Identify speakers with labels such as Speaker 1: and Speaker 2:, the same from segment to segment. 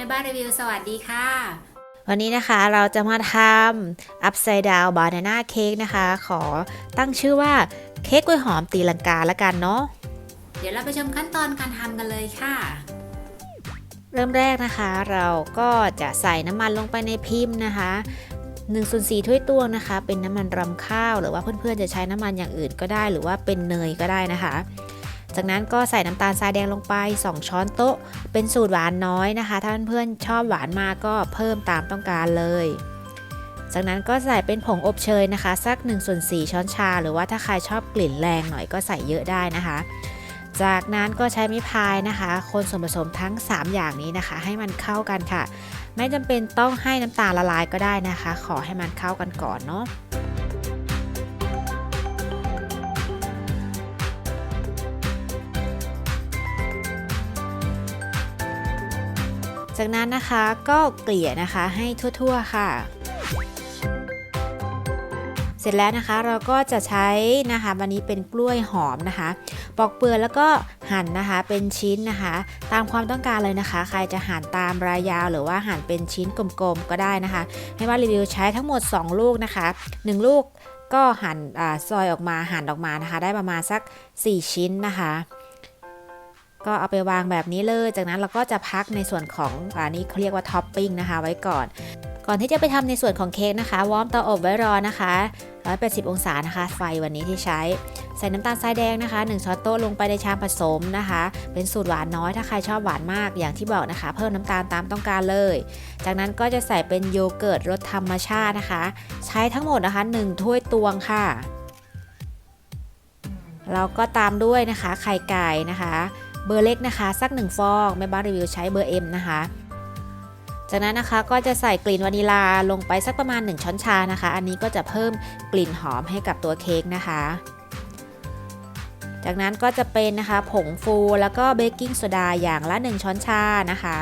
Speaker 1: ม่บ้านรีวิวสวัสดีค่ะ
Speaker 2: วันนี้นะคะเราจะมาทำ upside down banana cake นะคะ ขอตั้งชื่อว่าเค้กกล้วยหอมตีลังกาละกันเนาะ
Speaker 1: เดี๋ยวเราไปชมขั้นตอนการทำกันเลยค่ะ
Speaker 2: เริ่มแรกนะคะเราก็จะใส่น้ำมันลงไปในพิมพ์นะคะ1ส่วน4ถ้วยตวงนะคะ เป็นน้ำมันรำข้าว หรือว่าเพื่อนๆจะใช้น้ำมันอย่างอื่นก็ได้ หรือว่าเป็นเนยก็ได้นะคะ จากนั้นก็ใส่น้ำตาลทรายแดงลงไป 2 ช้อนโต๊ะ เป็นสูตรหวานน้อยนะคะ ถ้าเพื่อนๆชอบหวานมากก็เพิ่มตามต้องการเลย จากนั้นก็ใส่เป็นผงอบเชยนะคะ สัก1ส่วน4ช้อนชา หรือว่าถ้าใครชอบกลิ่นแรงหน่อยก็ใส่เยอะได้นะคะ จากนั้นก็ใช้ไม้พายนะคะ คนส่วนผสมทั้ง 3 อย่างนี้นะคะ ให้มันเข้ากันค่ะ ไม่จำเป็นต้องให้น้ำตาลละลายก็ได้นะคะ ขอให้มันเข้ากันก่อนเนาะ จากนั้นนะคะก็เกลี่ยนะคะให้ทั่วๆค่ะ เสร็จแล้วนะคะเราก็จะใช้นะคะวันนี้เป็นกล้วยหอมนะคะ ปอกเปลือกแล้วก็หั่นนะคะเป็นชิ้นนะคะ ตามความต้องการเลยนะคะ ใครจะหั่นตามรายยาว หรือว่าหั่นเป็นชิ้นกลมๆก็ได้นะคะ ให้ว่ารีวิวใช้ทั้งหมด 2 ลูกนะคะ 1 ลูกก็หั่นซอยออกมาหั่นออกมานะคะ ได้ประมาณสัก 4 ชิ้นนะคะ ก็เอาไปวางแบบนี้เลย จากนั้นเราก็จะพักในส่วนของอันนี้เขาเรียกว่าท็อปปิ้งนะคะ ไว้ก่อน ก่อนที่จะไปทำในส่วนของเค้กนะคะ วอร์มเตาอบไว้รอนะคะ 180 องศานะคะ ไฟวันนี้ที่ใช้ ใส่น้ำตาลทรายแดงนะคะ 1 ช้อนโต๊ะลงไปในชามผสมนะคะ เป็นสูตรหวานน้อยถ้าใครชอบหวานมากอย่างที่บอกนะคะ เพิ่มน้ำตาลตามต้องการเลย จากนั้นก็จะใส่เป็นโยเกิร์ตรสธรรมชาตินะคะ ใช้ทั้งหมดนะคะ 1 ถ้วยตวงค่ะเราก็ตามด้วยนะคะ ไข่ไก่นะคะ เบอร์เล็กนะคะ สัก 1 ฟองแม่บ้านรีวิวใช้เบอร์ M นะคะ จากนั้นนะคะก็จะใส่กลิ่นวานิลาลงไปสักประมาณ 1 ช้อนชานะคะ อันนี้ก็จะเพิ่มกลิ่นหอมให้กับตัวเค้กนะคะ จากนั้นก็จะเป็นนะคะผงฟูแล้วก็เบกกิ้งโซดาอย่างละ 1 ช้อนชานะคะ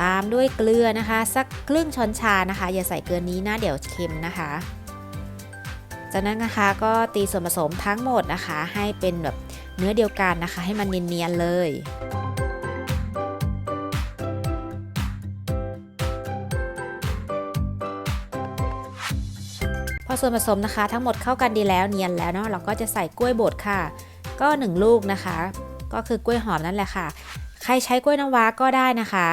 Speaker 2: ตามด้วยเกลือนะคะ สักครึ่งช้อนชานะคะ อย่าใส่เกินนี้นะเดี๋ยวเค็มนะคะ จากนั้นนะคะก็ตีส่วนผสมทั้งหมดนะคะ ให้เป็นแบบเนื้อเดียวกันนะคะ ให้มันเนียนๆเลยพอส่วนผสมนะคะทั้งหมดเข้ากันดีแล้วเนียนแล้วเนาะเราก็จะใส่กล้วยบดค่ะ ก็ 1 ลูกนะคะ ก็คือกล้วยหอมนั่นแหละค่ะ ใครใช้กล้วยน้ำว้าก็ได้นะคะ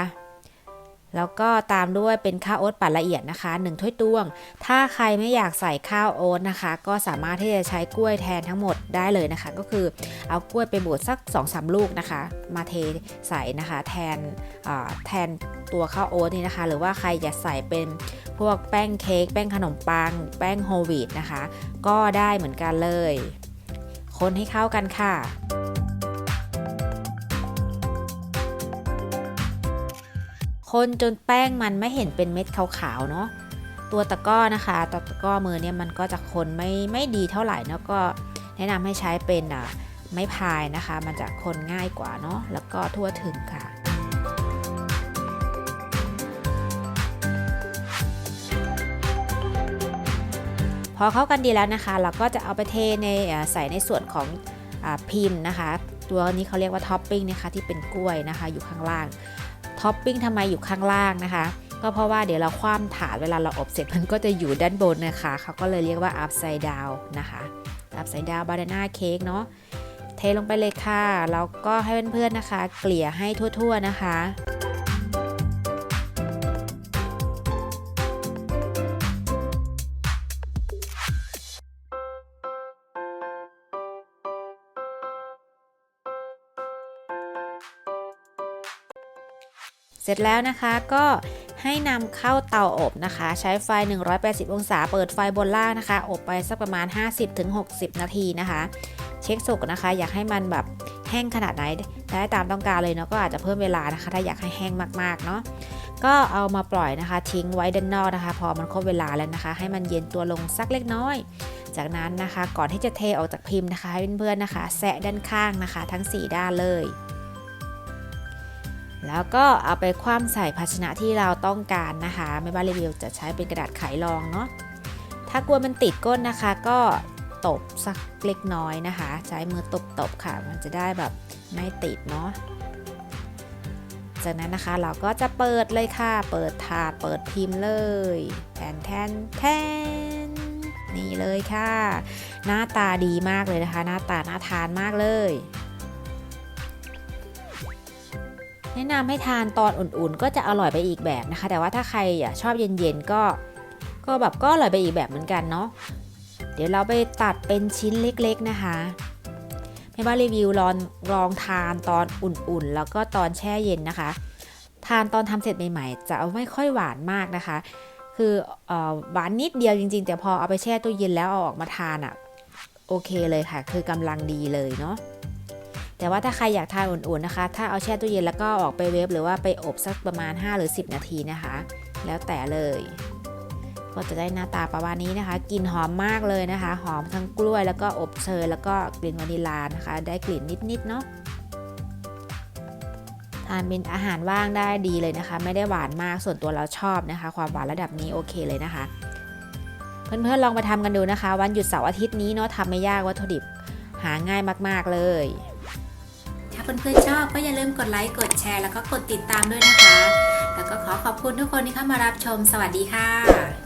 Speaker 2: แล้วก็ตามด้วยเป็นข้าวโอ๊ตปั่นละเอียดนะคะ1ถ้วยตวง ถ้าใครไม่อยากใส่ข้าวโอ๊ตนะคะ ก็สามารถที่จะใช้กล้วยแทนทั้งหมดได้เลยนะคะ ก็คือเอากล้วยไปบดสัก2-3ลูกนะคะ มาเทใส่นะคะ แทนแทนตัวข้าวโอ๊ตนี่นะคะ หรือว่าใครอยากใส่เป็นพวกแป้งเค้กแป้งขนมปัง แป้งโฮลวีตนะคะ ก็ได้เหมือนกันเลย คนให้เข้ากันค่ะ คนจนแป้งมันไม่เห็นเป็นเม็ดขาวๆเนาะตัวตะก้อนะคะตัวตะก้อมือเนี่ยมันก็จะคนไม่ไม่ดีเท่าไหร่แล้วก็แนะนำให้ใช้เป็นอะไม้พายนะคะ มันจะคนง่ายกว่าเนาะแล้วก็ทั่วถึงค่ะพอเข้ากันดีแล้วนะคะ เราก็จะเอาไปเทในใส่ในส่วนของอพิมพ์นะคะ ตัวนี้เขาเรียกว่าท็อปปิ้งนะคะที่เป็นกล้วยนะคะ อยู่ข้างล่าง ท็อปปิ้งทำไมอยู่ข้างล่างนะคะ ก็เพราะว่าเดี๋ยวเราคว่ำถาดเวลาเราอบเสร็จมันก็จะอยู่ด้านบนนะคะเขาก็เลยเรียกว่า upside down นะคะ upside down banana cake เนาะเทลงไปเลยค่ะแล้วก็ให้เพื่อนๆนะคะ เกลี่ยให้ทั่ว ๆนะคะ เสร็จแล้วนะคะก็ให้นำเข้าเตาอบนะคะ ใช้ไฟ 180 องศา เปิดไฟบนล่างนะคะ อบไปสักประมาณ 50-60 นาทีนะคะ เช็คสุกนะคะ อยากให้มันแบบแห้งขนาดไหนได้ตามต้องการเลยเนาะก็อาจจะเพิ่มเวลานะคะ ถ้าอยากให้แห้งมากๆเนาะก็เอามาปล่อยนะคะ ทิ้งไว้ด้านนอกนะคะ พอมันครบเวลาแล้วนะคะ ให้มันเย็นตัวลงสักเล็กน้อย จากนั้นนะคะ ก่อนที่จะเทออกจากพิมพ์นะคะให้เพื่อนๆนะคะ แซะด้านข้างนะคะ ทั้ง 4 ด้านเลย แล้วก็เอาไปคว่ำใส่ภาชนะที่เราต้องการนะคะไม่บ้านรีวิวจะใช้เป็นกระดาษไขรองเนาะถ้ากลัวมันติดก้นนะคะ ก็ตบสักเล็กน้อยนะคะ ใช้มือตบๆค่ะ มันจะได้แบบไม่ติดเนาะจากนั้นนะคะเราก็จะเปิดเลยค่ะ เปิดถาดเปิดพิมพ์เลยแทนแทนแทนนี่เลยค่ะ หน้าตาดีมากเลยนะคะ หน้าตาน่าทานมากเลย แนะนำให้ทานตอนอุ่นๆ ก็จะอร่อยไปอีกแบบนะคะ แต่ว่าถ้าใครชอบเย็นๆก็ก็แบบก็อร่อยไปอีกแบบเหมือนกันเนาะเดี๋ยวเราไปตัดเป็นชิ้นเล็กๆนะคะแม่บ้านรีวิวลองลองทานตอนอุ่นๆ แล้วก็ตอนแช่เย็นนะคะ ทานตอนทำเสร็จใหม่ๆ จะไม่ค่อยหวานมากนะคะ คืออหวานนิดเดียวจริงๆ แต่พอเอาไปแช่ตู้เย็นแล้วเอาออกมาทานอะ่ะโอเคเลยค่ะ คือกำลังดีเลยเนาะ แต่ว่าถ้าใครอยากทานอุ่นๆนะคะ ถ้าเอาแช่ตู้เย็นแล้วก็ออกไปเวฟหรือว่าไปอบสักประมาณ 5 หรือ 10 นาทีนะคะ แล้วแต่เลย ก็จะได้หน้าตาประมาณนี้นะคะกลิ่นหอมมากเลยนะคะ หอมทั้งกล้วยแล้วก็อบเชยแล้วก็กลิ่นวานิลลานะคะ ได้กลิ่นนิดๆเนาะทานเป็นอาหารว่างได้ดีเลยนะคะ ไม่ได้หวานมากส่วนตัวเราชอบนะคะ ความหวานระดับนี้โอเคเลยนะคะ เพื่อนๆลองไปทำกันดูนะคะ วันหยุดเสาร์อาทิตย์นี้เนาะทำไม่ยากวัตถุดิบหาง่ายมากๆเลย
Speaker 1: เพื่อนๆชอบก็อย่าลืมกดไลค์กดแชร์ แล้วก็กดติดตามด้วยนะคะ แล้วก็ขอขอบคุณทุกคนที่เข้ามารับชม สวัสดีค่ะ